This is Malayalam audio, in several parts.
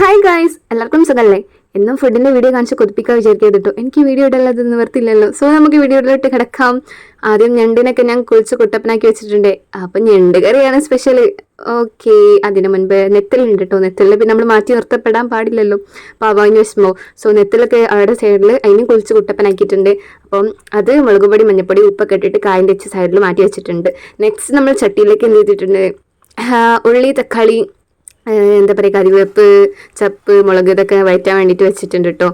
ഹായ് ഗായ്സ് എല്ലാവർക്കും സുഖമല്ലേ എന്നും ഫുഡിന്റെ വീഡിയോ കാണിച്ച് കൊതിപ്പിക്കാൻ വിചാരിക്കരുത് കേട്ടോ എനിക്ക് വീഡിയോ ഇടാനുള്ളത് നിവർത്തില്ലല്ലോ സോ നമുക്ക് വീഡിയോയിലോട്ട് കിടക്കാം. ആദ്യം ഞണ്ടിനൊക്കെ ഞാൻ കുളിച്ച് കുട്ടപ്പനാക്കി വെച്ചിട്ടുണ്ട്. അപ്പൊ ഞണ്ട് കറിയാണ് സ്പെഷ്യൽ ഓക്കെ അതിന് മുൻപ് നെത്തലുണ്ട് കേട്ടോ നെത്തലിൽ പിന്നെ നമ്മൾ മാറ്റി നിർത്തപ്പെടാൻ പാടില്ലല്ലോ. പാവാഞ്ഞു വിഷമോ സോ നെത്തലൊക്കെ അവിടെ സൈഡിൽ അതിനും കുളിച്ച് കുട്ടപ്പനാക്കിയിട്ടുണ്ട്. അപ്പം അത് മുളക് പൊടി മഞ്ഞപ്പൊടി ഉപ്പൊക്കെ ഇട്ടിട്ട് കായന്റെ വെച്ച് സൈഡിൽ മാറ്റി വെച്ചിട്ടുണ്ട്. നെക്സ്റ്റ് നമ്മൾ ചട്ടിയിലേക്ക് എന്ത് ചെയ്തിട്ടുണ്ട്? ഉള്ളി തക്കാളി എന്താ പറയുക കറിവേപ്പ് ചപ്പ് മുളക് ഇതൊക്കെ വയറ്റാൻ വേണ്ടിയിട്ട് വെച്ചിട്ടുണ്ട് കേട്ടോ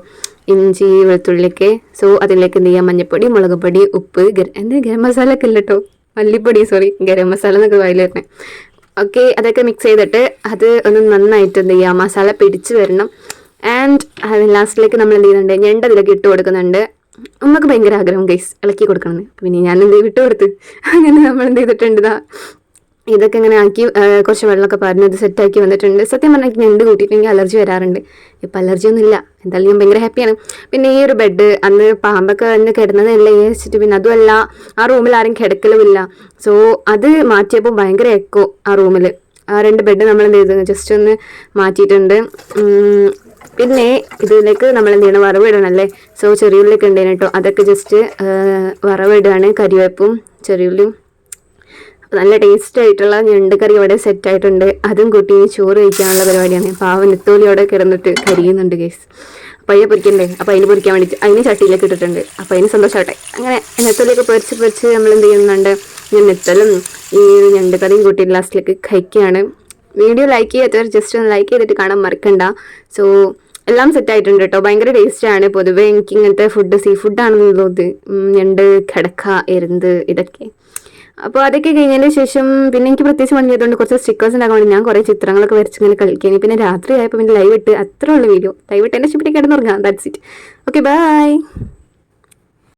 ഇഞ്ചി വെളുത്തുള്ളിയൊക്കെ. സോ അതിലേക്ക് എന്ത് ചെയ്യാം? മഞ്ഞപ്പൊടി മുളക് പൊടി ഉപ്പ് എന്താ ഗരം മസാല ഒക്കെ ഇല്ല മല്ലിപ്പൊടി സോറി ഗരം മസാല എന്നൊക്കെ വായിൽ വരണേ ഓക്കെ അതൊക്കെ മിക്സ് ചെയ്തിട്ട് അത് ഒന്ന് നന്നായിട്ട് എന്ത് ചെയ്യുക മസാല പിടിച്ച് വരണം. ആൻഡ് അത് ലാസ്റ്റിലേക്ക് നമ്മൾ എന്ത് ചെയ്യുന്നുണ്ട്? ഞണ്ട് അതിലേക്ക് ഇട്ട് കൊടുക്കുന്നുണ്ട്. നമുക്ക് ഭയങ്കര ആഗ്രഹം ഗൈസ് ഇളക്കി കൊടുക്കണമെന്ന് പിന്നെ ഞാൻ എന്ത് വിട്ട് കൊടുത്ത്. അങ്ങനെ നമ്മൾ എന്ത് ചെയ്തിട്ടുണ്ട് ഇതൊക്കെ ഇങ്ങനെ ആക്കി കുറച്ച് വെള്ളമൊക്കെ പറഞ്ഞ് ഇത് സെറ്റാക്കി വന്നിട്ടുണ്ട്. സത്യം പറഞ്ഞാൽ എനിക്ക് ഞണ്ട് കൂട്ടിയിട്ടെങ്കിൽ അലർജി വരാറുണ്ട്. ഇപ്പം അലർജി ഒന്നും ഇല്ല എന്തായാലും ഞാൻ ഭയങ്കര ഹാപ്പിയാണ് പിന്നെ ഈ ഒരു ബെഡ് അന്ന് പാമ്പൊക്കെ വന്ന് കിടന്നതല്ലേ വെച്ചിട്ട് പിന്നെ അതുമല്ല ആ റൂമിൽ ആരും കിടക്കലുമില്ല സോ അത് മാറ്റിയപ്പോൾ ഭയങ്കര എക്കോ ആ റൂമിൽ ആ രണ്ട് ബെഡ് നമ്മൾ എന്ത് ചെയ്തു? ജസ്റ്റ് ഒന്ന് മാറ്റിയിട്ടുണ്ട്. പിന്നെ ഇതിലേക്ക് നമ്മൾ എന്ത് ചെയ്യണം? വറവ് ഇടണമല്ലേ സോ ചെറിയുള്ളിലേക്ക് ഉണ്ടായിരുന്നു കേട്ടോ അതൊക്കെ ജസ്റ്റ് വറവ് ഇടുകയാണ് കരിവേപ്പും ചെറിയുള്ളിയും നല്ല ടേസ്റ്റ് ആയിട്ടുള്ള ഞണ്ട് കറി ഇവിടെ സെറ്റ് ആയിട്ടുണ്ട്. അതും കൂട്ടി ചോറ് കഴിക്കാനുള്ള പരിപാടിയാണ്. പാവം നെത്തോലി അവിടെ കിടന്നിട്ട് കരിയുന്നുണ്ട് കേസ് അപ്പം അതിനെ പൊരിക്കണ്ടേ? അപ്പം അതിന് പൊരിക്കാൻ വേണ്ടിയിട്ട് അതിന് ചട്ടിയിലേക്ക് ഇട്ടിട്ടുണ്ട്. അപ്പം അതിന് സന്തോഷമാവട്ടെ അങ്ങനെ നെത്തോലിയൊക്കെ പൊരിച്ച് പൊരിച്ച് നമ്മൾ എന്ത് ചെയ്യുന്നുണ്ട്? ഞാൻ നെത്തലും ഈ ഞണ്ട് കറിയും കൂട്ടി ലാസ്റ്റിലേക്ക് കഴിക്കുകയാണ്. വീഡിയോ ലൈക്ക് ചെയ്യാത്തവർ ജസ്റ്റ് ഒന്ന് ലൈക്ക് ചെയ്തിട്ട് കാണാൻ മറക്കണ്ട. സോ എല്ലാം സെറ്റ് ആയിട്ടുണ്ട് കേട്ടോ ഭയങ്കര ടേസ്റ്റ് ആണ്. പൊതുവേ എനിക്ക് ഇങ്ങനത്തെ ഫുഡ് സീ ഫുഡാണെന്നുള്ളത് ഞണ്ട് കിടക്ക എരുന്ത് ഇതൊക്കെ. അപ്പോൾ അതൊക്കെ കഴിഞ്ഞതിന് ശേഷം പിന്നെ എനിക്ക് പ്രത്യേകിച്ച് പണി ചെയ്തുകൊണ്ട് കുറച്ച് സ്റ്റിക്കേഴ്സ് ഉണ്ടാക്കാൻ വേണ്ടി ഞാൻ കുറേ ചിത്രങ്ങളൊക്കെ വരച്ച് ഇങ്ങനെ കളിക്കാൻ പിന്നെ രാത്രി ആയപ്പോൾ പിന്നെ ലൈവ് ഇട്ട് അത്രയുള്ള വീഡിയോ ലൈവ് ഇട്ട് എന്റെ ഷിപ്പിലേക്ക് കിടന്നുറങ്ങാം. That's it okay bye